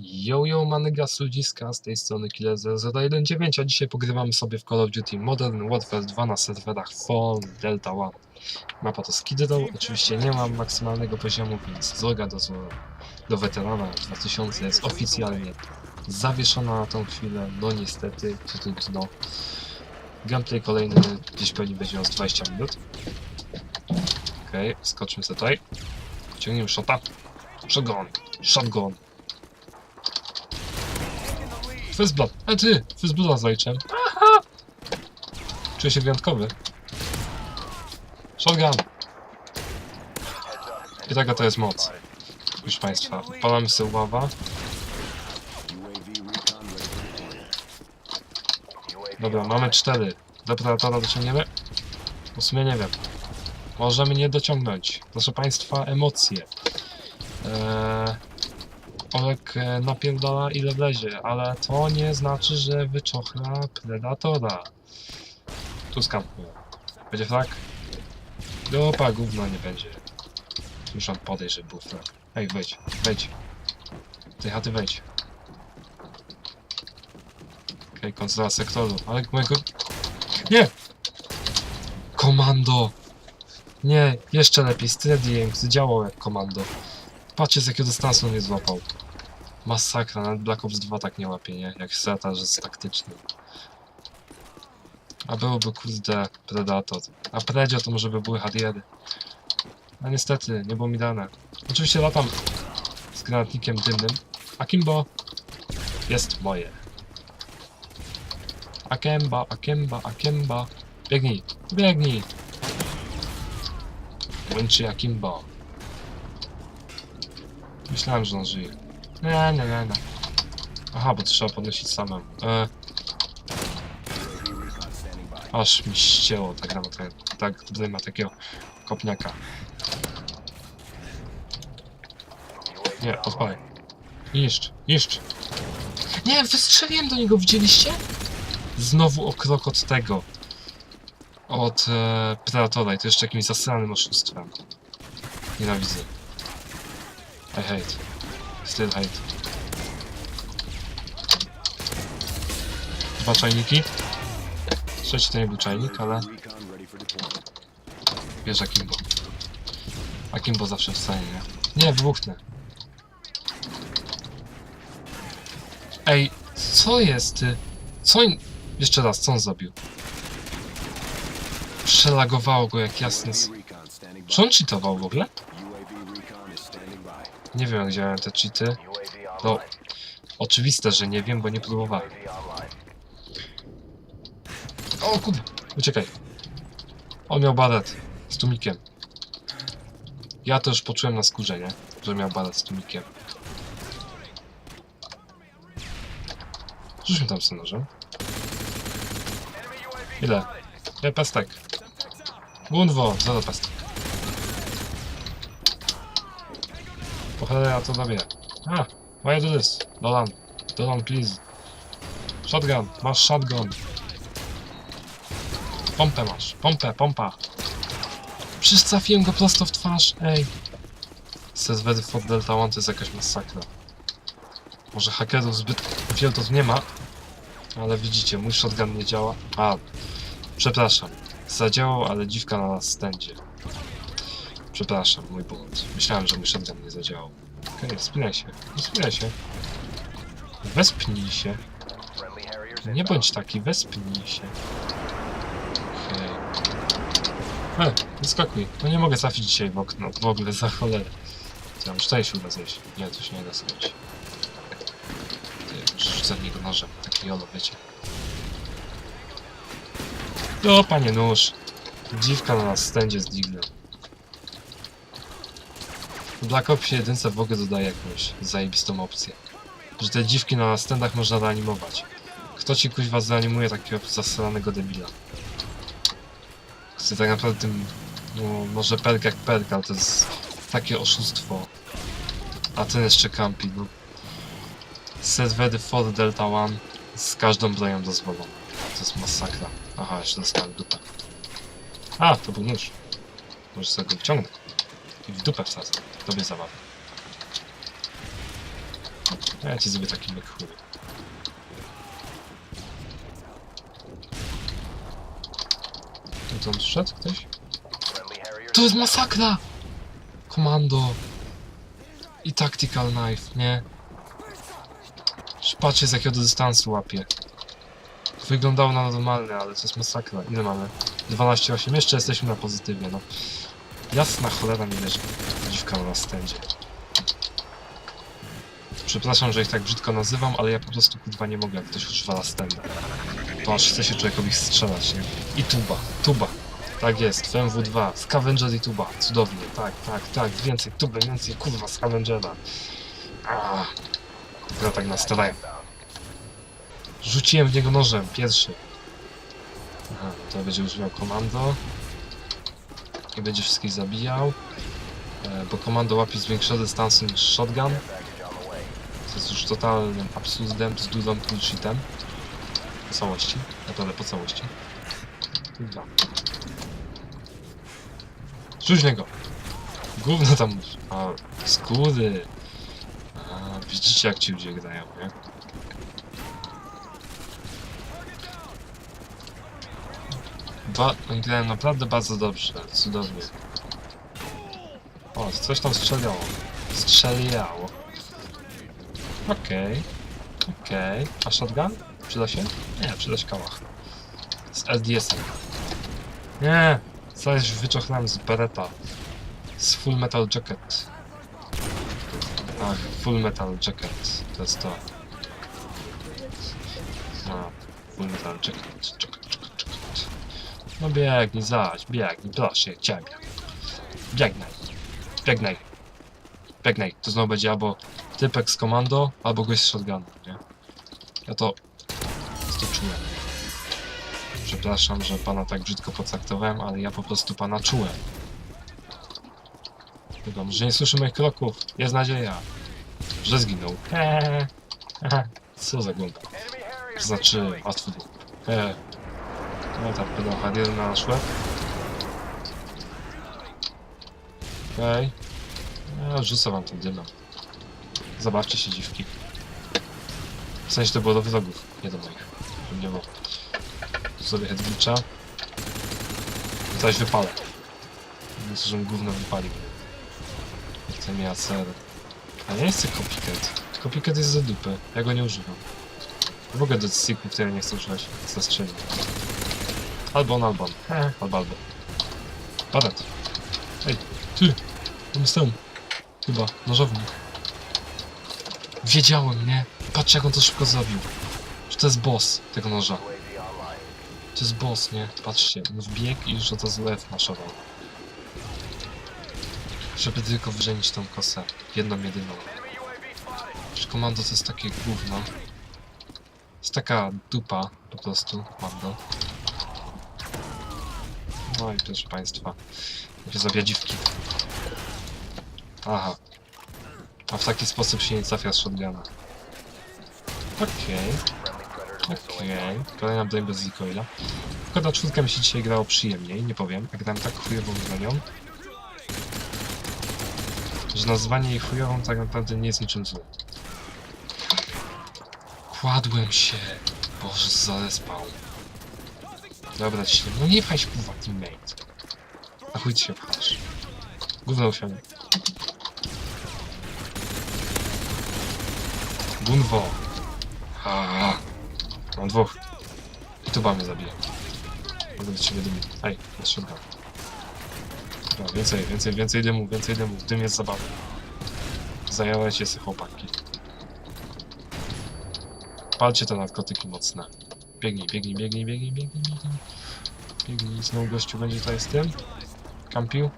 Yo, manygas ludziska, z tej strony Killer0019, a dzisiaj pogrywamy sobie w Call of Duty Modern Warfare 2 na serwerach Fall Delta One. Mapa to Skid oczywiście nie mam maksymalnego poziomu, więc droga do, do weterana 2000 jest oficjalnie zawieszona na tą chwilę, no niestety, co tu no. Gameplay kolejny gdzieś pewnie będzie miał z 20 minut. Okej, okay, skoczmy tutaj. Ciągniemy shota. Shotgun, shotgun. First Blood. A ty! First Blooda zajczem. Aha! Czuję się wyjątkowy. Shotgun. I taka to jest moc. Proszę Państwa, palamy sobie ława. Dobra, mamy cztery. Do Predatora dociągniemy? W sumie nie wiem. Możemy nie dociągnąć. Proszę Państwa, emocje. Eee, Olek e, napierdala ile wlezie, ale to nie znaczy, że wyczochla Predatora. Tu skampuję. Będzie flag? Dopa, gówno nie będzie. Muszę podejść, żeby był. Ej, wejdź, wejdź. Do tej chaty wejdź. Okej, okay, kontrola sektoru, ale mojego... Nie! Komando! Nie, jeszcze lepiej, Steady Aim, działał jak komando. Patrzcie z jakiego dystansu mnie złapał. Masakra, nawet Black Ops 2 tak nie łapie, nie? Jak strata, że jest taktyczny. A byłoby kurde Predator. A Predio to może by były Harriery. A niestety, nie było mi dane. Oczywiście latam z granatnikiem dymnym. Akimbo jest moje. Akemba, Akemba, Akemba. Biegnij, biegnij. Łączy Akimbo. Myślałem, że on żyje. Nie, nie, nie, nie. Aha, bo trzeba podnosić samemu. E... Aż mi ścięło tak ten. Tak, tutaj ma takiego kopniaka. Nie, odpalaj. Niszcz, niszcz. Nie, wystrzeliłem do niego, widzieliście? Znowu o krok od tego. Od e, Predatora i to jeszcze jakimś zasranym oszustwem. Nienawidzę. I hate. Still hate. Dwa czajniki. Trzeci to nie był czajnik, ale wiesz Akimbo. Akimbo zawsze wstaje, nie? Nie, wybuchnę. Ej, co jest ty? Co. Jeszcze raz, co on zrobił? Przelagowało go jak jasny... Czy on cheatował w ogóle? Nie wiem jak działają te cheaty. No, oczywiste, że nie wiem, bo nie próbowałem. O kurde, uciekaj. On miał baret z tumikiem. Ja to już poczułem na skórze, nie? Że miał baret z tumikiem. Rzućmy tam z nożem. Ile? Ile pestek? Gunwo, zero pestek. Ja to robię. A, why do this? Dolan, Dolan, please. Shotgun, masz shotgun. Pompę masz, pompę, pompa. Przecież go prosto w twarz, ej. Serwery Fort Delta One to jest jakaś masakra. Może hakerów zbyt wielu to nie ma, ale widzicie, mój shotgun nie działa. A, przepraszam. Zadziałał, ale dziwka na nas stędzie. Przepraszam, mój błąd. Myślałem, że mój shotgun nie zadziałał. Okej, okay, spinaj się, nie spinaj się. Wespnij się. Nie bądź taki, wespnij się. Okej. Okay. E, wyskakuj. No nie mogę trafić dzisiaj w okno, w ogóle, za cholerę. Co, już tutaj się uda zejść. Nie, to się nie da rzucę w niego nożem, taki jolo, wiecie. O, panie nóż. Dziwka na nas stędzie z Diglem. W Black Opsie 1 w ogóle dodaje jakąś zajebistą opcję. Że te dziwki na stendach można reanimować. Kto ci kuźwa zreanimuje takiego zasranego debila? Chcę tak naprawdę tym... No, może perk jak perk, ale to jest takie oszustwo. A ten jeszcze campi, no. Serwery Fort Delta One z każdą bronią dozwoloną. To jest masakra. Aha, jeszcze dostałem dupę. A, to był nóż. Może sobie go wyciągnę. I w dupę wsadzę. Tobie zabawa. Ja ci zrobię taki myk. No to on wszedł ktoś? To jest masakra! Komando. I tactical knife, nie? Patrzcie z jakiego dystansu łapie. Wyglądało na normalne, ale to jest masakra. Ile mamy? 12,8. Jeszcze jesteśmy na pozytywnie, no. Jasna cholera mi leży. Dziwka na stędzie. Przepraszam, że ich tak brzydko nazywam, ale ja po prostu kurwa nie mogę, jak ktoś używa lastenda. To aż chce się człowiekowi strzelać, nie? I tuba, tuba. Tak jest, w MW2, Scavenger i tuba. Cudownie, tak, tak, tak. Więcej tuby, więcej kurwa Scavengera. Ah. Ja tak nastaraję. Rzuciłem w niego nożem, pierwszy. Aha, to będzie używał komando. I będzie wszystkich zabijał. E, bo komando łapie z większego dystansu niż shotgun. To jest już totalnym absurdem, bzdurą, bullshitem. Po całości. Naprawdę po całości. Dwa. Rzuć w niego! Gówno tam... A, skóry! A, widzicie jak ci ludzie grają, nie? Ba grają naprawdę bardzo dobrze, cudownie. O, coś tam strzeliało. Strzeliało. Okej. Okej. A shotgun? Przyda się? Nie, przyda się kałach. Z LDS-em. Nie! Coś wyczochnąłem z Beretta. Z Full Metal Jacket. Ach, Full Metal Jacket. To jest to. No, Full Metal jacket. No biegnij zaś, biegnij, proszę ciebie. Biegnij. Biegnij. Biegnij. To znowu będzie albo typek z komando, albo gość z shotgunem, nie? Ja to... to czułem. Przepraszam, że pana tak brzydko potraktowałem, ale ja po prostu pana czułem. Chyba, że nie słyszy moich kroków. Jest nadzieja. Że zginął. Eee. Aha. Co za głąb. Znaczy, łatwy. Eee. No tak, pedał jeden na nasz łeb. Okej. Ja rzucę wam tym dymem. Zobaczcie się dziwki. W sensie to było do wrogów, nie do moich. Nie było. Tu sobie headglitcha. Coś wypalę. Myślę, żebym gówno wypalił. Chcę mi ACR. A nie chcę copycat. Copycat jest za dupy. Ja go nie używam. W ogóle do sticków, które nie chcę używać. Zastrzelił. Albo on, albo on. Eee, albo albo. Parat. Ej, ty! Tam jest ten. Chyba, nożownik. Wiedziałem, nie? Patrz jak on to szybko zrobił. Że to jest boss tego noża. To jest boss, nie? Patrzcie, on wbiegł i już od razu F maszował. Żeby tylko wyżenić tą kosę. Jedną, jedyną. Przecież komando to jest takie gówno. Jest taka dupa, po prostu, komando. I proszę państwa. Jakie zawiadziwki. Aha. A w taki sposób się nie trafia z shotguna. Okej. Okej. Kolejna broń bez recoila. Tylko na czwórkę mi się dzisiaj grało przyjemniej, nie powiem. Jak grałem tak chujową bronią. Że nazwanie jej chujową tak naprawdę nie jest niczym złym. Kładłem się. Boże, zalespał. Dobra, ci. No nie pchaj kurwa, teammate. A chuj ci się pchasz. Gówno usiądzie. Gunwo. A, Mam dwóch. I tu mnie zabije. Mogę do ciebie dymu. Ej, jest shotgun. Dobra, więcej, więcej, więcej dymu, więcej dymu. Dym jest zabawny. Zajęłeś się chłopaki. Palcie te narkotyki mocne. Biegnij, biegnij, biegnij, biegnij, biegnij, biegnij. Biegnij, znowu gościu będzie tutaj z tym. Kampił.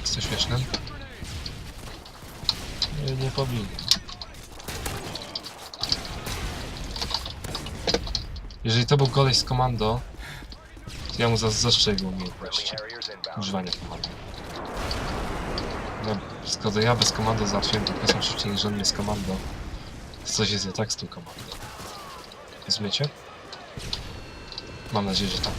Jest to śmieszne. Nie, nie pobiję. Jeżeli to był koleś z komando, to ja mu zazdroszczę jego umiejętności używania komando. No, skoro ja bez komando załatwiłem tę kwestię szybciej niż on nie z komando, coś jest nie tak z tym komando. Rozumiecie? Mam nadzieję, że tak.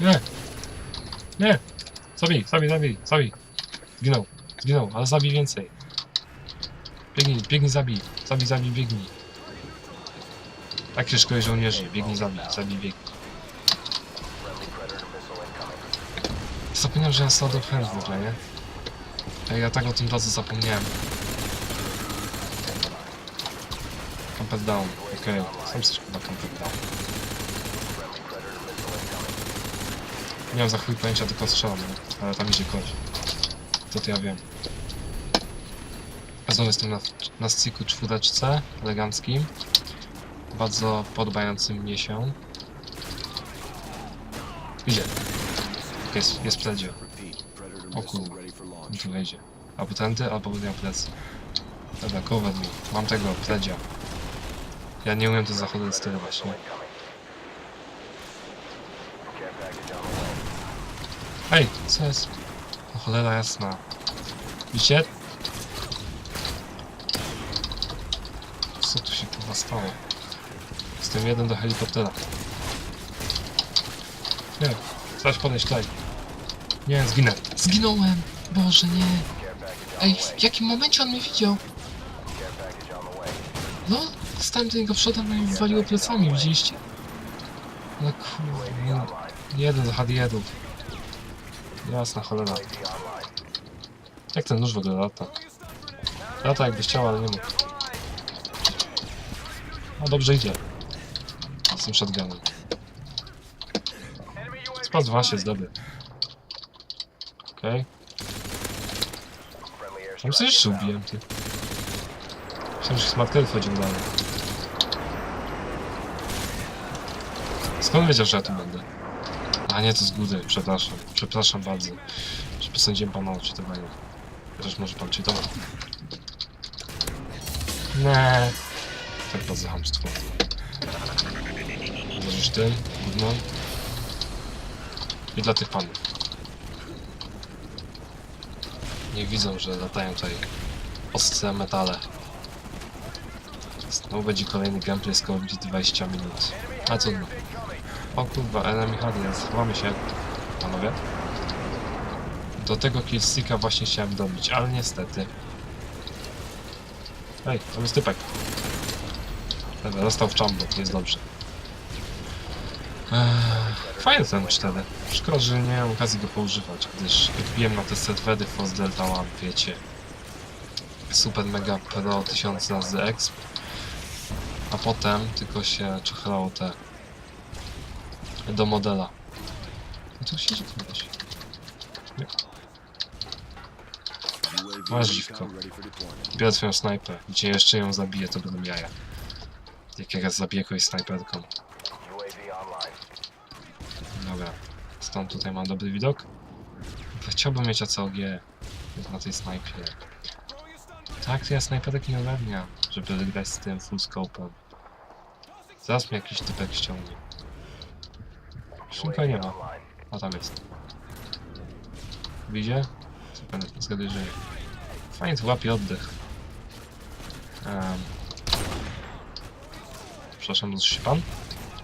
Nie! Nie! Zabij, zabij, zabij, zabij! Zginął, zginął, ale zabij więcej. Biegnij, biegnij, zabij. Zabij, zabij, biegnij. Tak się szkoli żołnierzy. Biegnij, zabij, zabij, biegnij. Zapomniałem, że ja Sword of w ogóle, nie? Ej, ja tak o tym razu zapomniałem. Camped down, okej. Sam coś chyba camped down. Nie mam za chuj pojęcia, tylko strzelam, ale tam idzie kość. To to ja wiem. Znowu jestem na, na styku czwóreczce, eleganckim. Bardzo podobającym mnie się. Idzie. Jest, jest pledzie. O kurwa. Tu wejdzie. Albo tędy, albo będę miał plecy. Dobra, cover mi. Mam tego, pledzia. Ja nie umiem to zachodu sterować, nie? Ej, co jest? O cholera jasna. Widzicie? Co tu się kurwa stało? Jestem jeden do helikoptera. Nie, coś podejść tutaj. Nie, zginę. Zginąłem! Boże, nie. Ej, w jakim momencie on mnie widział? No, stałem do niego przodem i mi wywaliło plecami, widzieliście? No kurwa, nie. jeden do HD1. Jasna cholera. Jak ten nóż w ogóle lata? Lata jakbyś chciał, ale nie mógł. No dobrze idzie. Z tym shotgunem. Spas 2 się zdoby. Okej. Tam coś jeszcze ubiłem, ty. Myślałem, że smartker wchodził dalej. Skąd wiedział, że ja tu będę? A nie, to z góry, przepraszam. Przepraszam bardzo. Że posądziłem pana o czytywanie. Chociaż może pan czytował. Nie. Tak bardzo hamstwo. Możesz ty, gówno. I dla tych panów. Niech widzą, że latają tutaj ostre metale. Znowu będzie kolejny gameplay z Call of Duty 20 minut. A trudno. O kurwa, enemy hardness, się. Panowie. Do tego killsticka właśnie chciałem dobić, ale niestety. Ej, tam jest typek. Dobra, został w czambo, jest dobrze. Eee, fajny ten 4. Szkoda, że nie miałem okazji go poużywać, gdyż jak na te setwedy Force Delta One, wiecie. Super Mega Pro 1000 razy exp. A potem tylko się czochlało te do modela. No to siedzi kogoś. Masz dziwko. Biorę twoją snajpę. Gdzie jeszcze ją zabiję, to będą jaja. Jak ja zabiję kogoś snajperką. Dobra. Stąd tutaj mam dobry widok. Chciałbym mieć ACOG na tej snajpie. Tak, to ja snajperek nie ogarnia, żeby grać z tym full scope'em. Zaraz mnie jakiś typek ściągnie. Szynka nie ma. A tam jest. Widzicie? Super, zgaduję, że nie. Fajnie tu łapie oddech. Um. Przepraszam, dość się pan?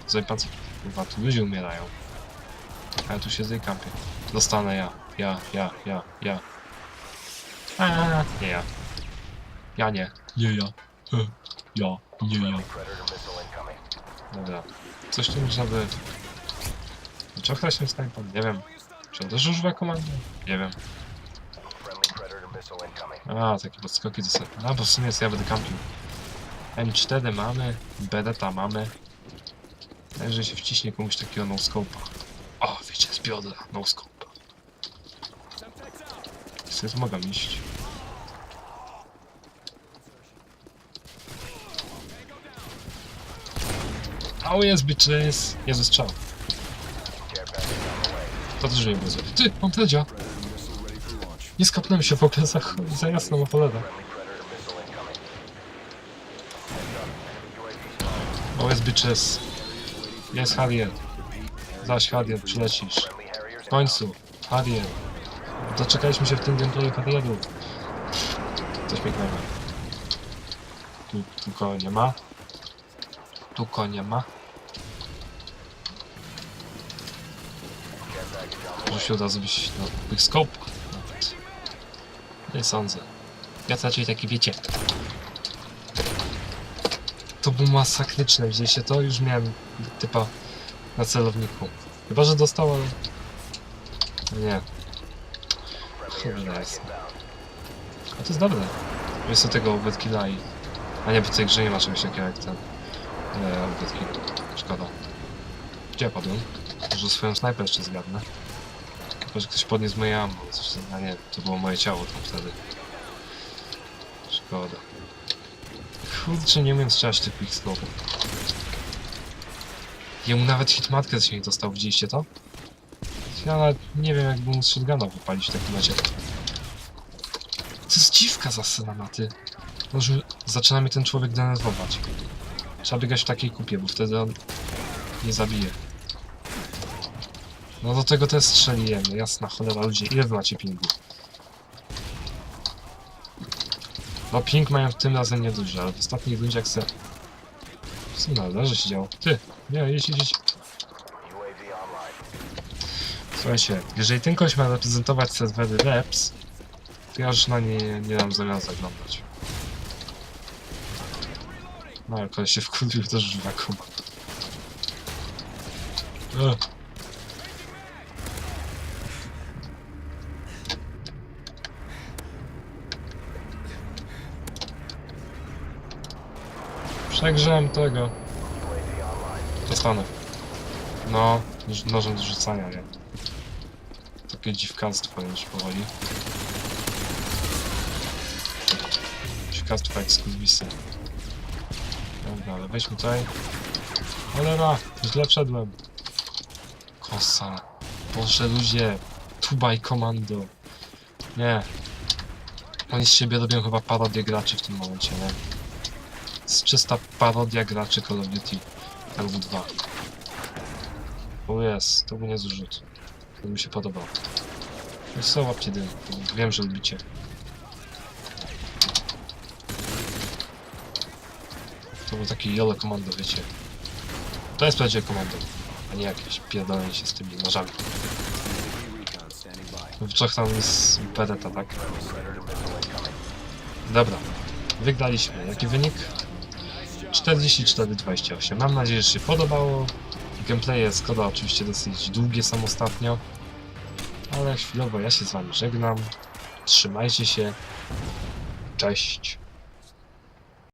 Tutaj pan co? Kurwa, tu ludzie umierają. A ja tu siedzę i kampię. Dostanę ja. Ja, ja, ja, ja. A, nie ja. Ja nie. Nie ja. E, Ja, nie ja. Dobra. Coś tu można by... Czy ochrać tym snajpem? Nie wiem. Czy on też używa komandy? Nie wiem. A, takie podskoki do sobie. A, bo w sumie ja będę kampił. M4 mamy, Beretta mamy. Jeżeli się wciśnie komuś takiego no-scope'a. O, wiecie, z biodra, no-scope. Sobie tu mogę iść. O, jest bitches! Jezu, strzał. Ty, mam pledzia! Nie skapnąłem się w ogóle za, za jasną ma cholerę. O, jest bitches. Jest Harrier. Zaś Harrier, przylecisz. W końcu, Harrier. Doczekaliśmy się w tym gameplayu Harrieru. Coś pięknego. Tu, tu kogo nie ma. Tu kogo nie ma. Się od razu byś na scope nawet. Nie sądzę. Ja to raczej taki wiecie. To było masakryczne, widzieliście to? Już miałem typa na celowniku. Chyba, że dostał, ale... Nie. Cholera jest. A to jest dobre. Jest do tego overkilla i... A nie, bo w tej grze nie ma czegoś takiego jak ten... E, overkill. Szkoda. Gdzie ja padłem? Może swoją snajpę jeszcze zgadnę. Chyba, że ktoś podniósł moje ammo. Coś, a nie, to było moje ciało tam wtedy. Szkoda. Kurczę, nie umiem strzelać tych quickscope'ów. Jemu nawet hitmatkę się nie dostał, widzieliście to? Ja nawet nie wiem, jak mu shotguna wypalić w takim razie. To jest dziwka zasyna ty. Może zaczyna mnie ten człowiek denerwować. Trzeba biegać w takiej kupie, bo wtedy on nie zabije. No do tego też strzeliłem, jasna cholera ludzie, ile wy macie pingu? No ping mają tym razem nieduży, ale w ostatnich rundach se... Co na leży się działo? Ty! Nie, jedź, jedź. Słuchajcie, jeżeli ten koleś ma reprezentować serwery Reps, to ja już na nie nie dam zamiar zaglądać. No, jak koleś się wkurwił, to już wakum. E. Przegrzałem tego. Dostanę. No, noż- nożem do rzucania, nie? Takie dziwkactwo już powoli. Dziwkactwo jak skurwisy. Dobra, ale weźmy tutaj. Cholera, źle wszedłem. Kosa. Boże ludzie. Tubaj komando. Nie. Oni z siebie robią chyba parodię graczy w tym momencie, nie? Jest czysta parodia graczy Call of Duty albo 2. O jest, to był niezły rzut. To mi się podobał. No co, łapcie dym. Wiem, że lubicie. To był taki jolo komando, wiecie. To jest prawdziwe komando, a nie jakieś pierdolenie się z tymi nożami. W trzech tam jest bereta, tak? Dobra. Wygraliśmy. Jaki wynik? 44-28. Mam nadzieję, że się podobało. Gameplaye Skoda oczywiście dosyć długie są ostatnio. Ale chwilowo ja się z wami żegnam. Trzymajcie się. Cześć.